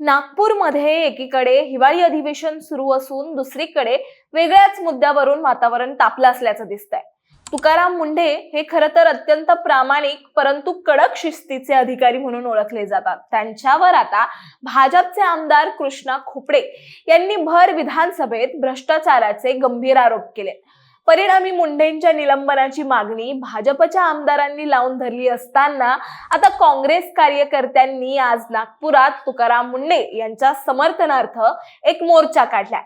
नागपूरमध्ये एकीकडे हिवाळी अधिवेशन सुरू असून दुसरीकडे वेगळ्याच मुद्द्यावरून वातावरण तापलं असल्याचं दिसतंय. तुकाराम मुंढे हे खरं तर अत्यंत प्रामाणिक परंतु कडक शिस्तीचे अधिकारी म्हणून ओळखले जातात. त्यांच्यावर आता भाजपचे आमदार कृष्णा खोपडे यांनी भर विधानसभेत भ्रष्टाचाराचे गंभीर आरोप केले. परिणामी मुंढेंच्या निलंबनाची मागणी भाजपच्या आमदारांनी लावून धरली असताना आता काँग्रेस कार्यकर्त्यांनी आज नागपुरात तुकाराम मुंडे यांच्या समर्थनार्थ एक मोर्चा काढलाय.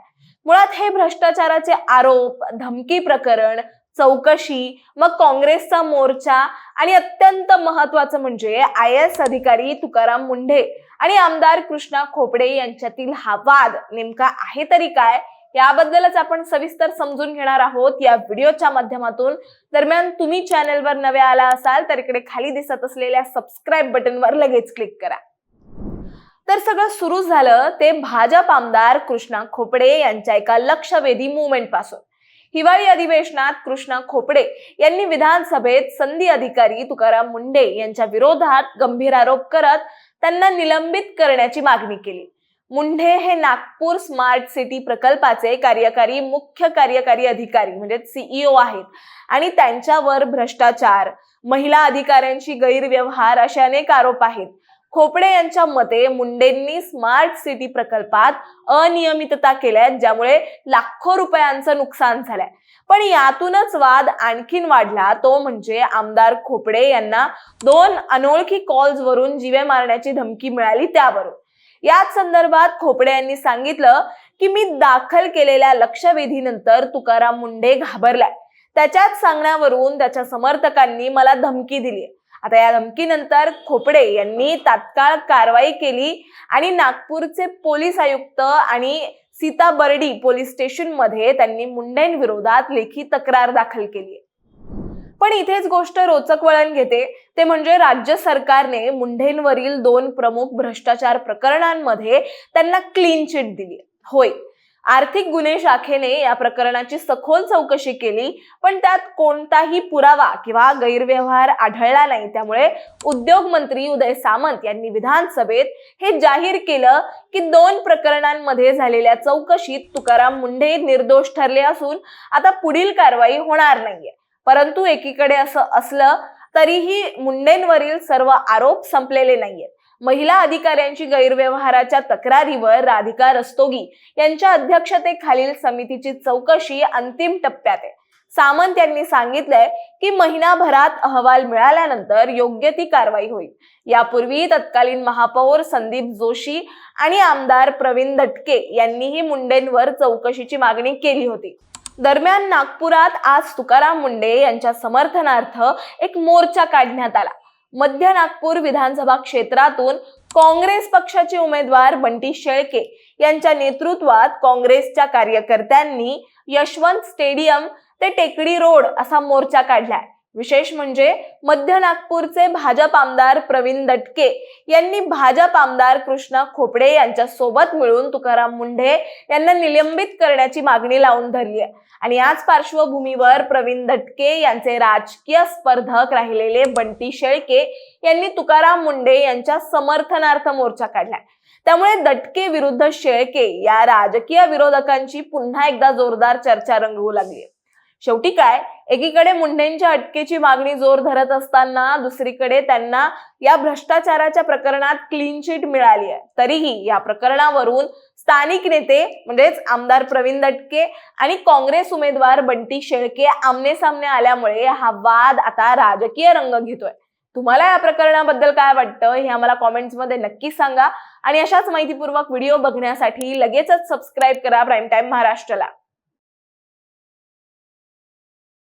मुळात हे भ्रष्टाचाराचे आरोप धमकी प्रकरण चौकशी मग काँग्रेसचा मोर्चा आणि अत्यंत महत्वाचं म्हणजे आय एस अधिकारी तुकाराम मुंढे आणि आमदार कृष्णा खोपडे यांच्यातील हा वाद नेमका आहे तरी काय? याबद्दलच आपण सविस्तर समजून घेणार आहोत या व्हिडिओच्या माध्यमातून. दरम्यान तुम्ही चॅनलवर नवे आला असाल तर इकडे खाली दिसत असलेल्या सबस्क्राईब बटनवर लगेच क्लिक करा. तर सगळं सुरू झालं ते भाजप आमदार कृष्णा खोपडे यांच्या एका लक्षवेधी मुवमेंटपासून. हिवाळी अधिवेशनात कृष्णा खोपडे यांनी विधानसभेत संधी अधिकारी तुकाराम मुंडे यांच्या विरोधात गंभीर आरोप करत त्यांना निलंबित करण्याची मागणी केली. मुंढे हे नागपूर स्मार्ट सिटी प्रकल्पाचे कार्यकारी मुख्य कार्यकारी अधिकारी म्हणजे सीईओ आहेत. आणि त्यांच्यावर भ्रष्टाचार महिला अधिकाऱ्यांशी गैरव्यवहार असे अनेक आरोप आहेत. खोपडे यांच्या मते मुंडेंनी स्मार्ट सिटी प्रकल्पात अनियमितता केल्या ज्यामुळे लाखो रुपयांचं नुकसान झालंय. पण यातूनच वाद आणखीन वाढला तो म्हणजे आमदार खोपडे यांना दोन अनोळखी कॉल्स वरून जीवे मारण्याची धमकी मिळाली त्यावरून. याच संदर्भात खोपडे यांनी सांगितलं की मी दाखल केलेल्या लक्षवेधीनंतर तुकाराम मुंडे घाबरलाय. त्याच्याच सांगण्यावरून त्याच्या समर्थकांनी मला धमकी दिली. आता या धमकीनंतर खोपडे यांनी तात्काळ कारवाई केली आणि नागपूरचे पोलीस आयुक्त आणि सीता बर्डी पोलीस स्टेशनमध्ये त्यांनी मुंडेंविरोधात लेखी तक्रार दाखल केली पण इथेच गोष्ट रोचक वळण घेते. ते म्हणजे राज्य सरकारने मुंढेंवरील दोन प्रमुख भ्रष्टाचार प्रकरणांमध्ये त्यांना क्लीन चिट दिली. होय. आर्थिक गुन्हे शाखेने या प्रकरणाची सखोल चौकशी केली पण त्यात कोणताही पुरावा किंवा गैरव्यवहार आढळला नाही. त्यामुळे उद्योग मंत्री उदय सामंत यांनी विधानसभेत हे जाहीर केलं की दोन प्रकरणांमध्ये झालेल्या चौकशीत तुकाराम मुंढे निर्दोष ठरले असून आता पुढील कारवाई होणार नाहीये. परंतु एकीकडे असं असलं तरीही मुंडेंवरील सर्व आरोप संपलेले नाहीयेत. महिला अधिकाऱ्यांची गैरव्यवहाराच्या तक्रारीवर राधिका रस्तोगी यांच्या अध्यक्षतेखालील समितीची चौकशी अंतिम टप्प्यात आहे. सामंत यांनी सांगितलंय की महिनाभरात अहवाल मिळाल्यानंतर योग्य ती कारवाई होईल. यापूर्वी तत्कालीन महापौर संदीप जोशी आणि आमदार प्रवीण धटके यांनीही मुंडेंवर चौकशीची मागणी केली होती. दरम्यान नागपुरात आज तुकाराम मुंडे यांच्या समर्थनार्थ एक मोर्चा काढण्यात आला. मध्य नागपूर विधानसभा क्षेत्रातून काँग्रेस पक्षाचे उमेदवार बंटी शेळके यांच्या नेतृत्वात काँग्रेसच्या कार्यकर्त्यांनी यशवंत स्टेडियम ते टेकडी रोड असा मोर्चा काढलाय. विशेष म्हणजे मध्य नागपूरचे भाजप आमदार प्रवीण दटके यांनी भाजप आमदार कृष्णा खोपडे यांच्या सोबत मिळून तुकाराम मुंढे यांना निलंबित करण्याची मागणी लावून धरली आहे. आणि याच पार्श्वभूमीवर प्रवीण दटके यांचे राजकीय स्पर्धक राहिलेले बंटी शेळके यांनी तुकाराम मुंडे यांच्या समर्थनार्थ मोर्चा काढलाय त्यामुळे दटके विरुद्ध शेळके या राजकीय विरोधकांची पुन्हा एकदा जोरदार चर्चा रंगवू लागली शेवटी काय? एकीकडे मुंडेंच्या अटकेची मागणी जोर धरत असताना दुसरीकडे त्यांना या भ्रष्टाचाराच्या प्रकरणात क्लीन चिट मिळाली आहे. तरीही या प्रकरणावरून स्थानिक नेते म्हणजेच आमदार प्रवीण दटके आणि काँग्रेस उमेदवार बंटी शेळके आमने सामने आल्यामुळे हा वाद आता राजकीय रंग घेतोय. तुम्हाला या प्रकरणाबद्दल काय वाटतं? हे आम्हाला कॉमेंट्समध्ये नक्की सांगा. आणि अशाच माहितीपूर्वक व्हिडिओ बघण्यासाठी लगेचच सबस्क्राईब करा प्राईम टाईम महाराष्ट्राला.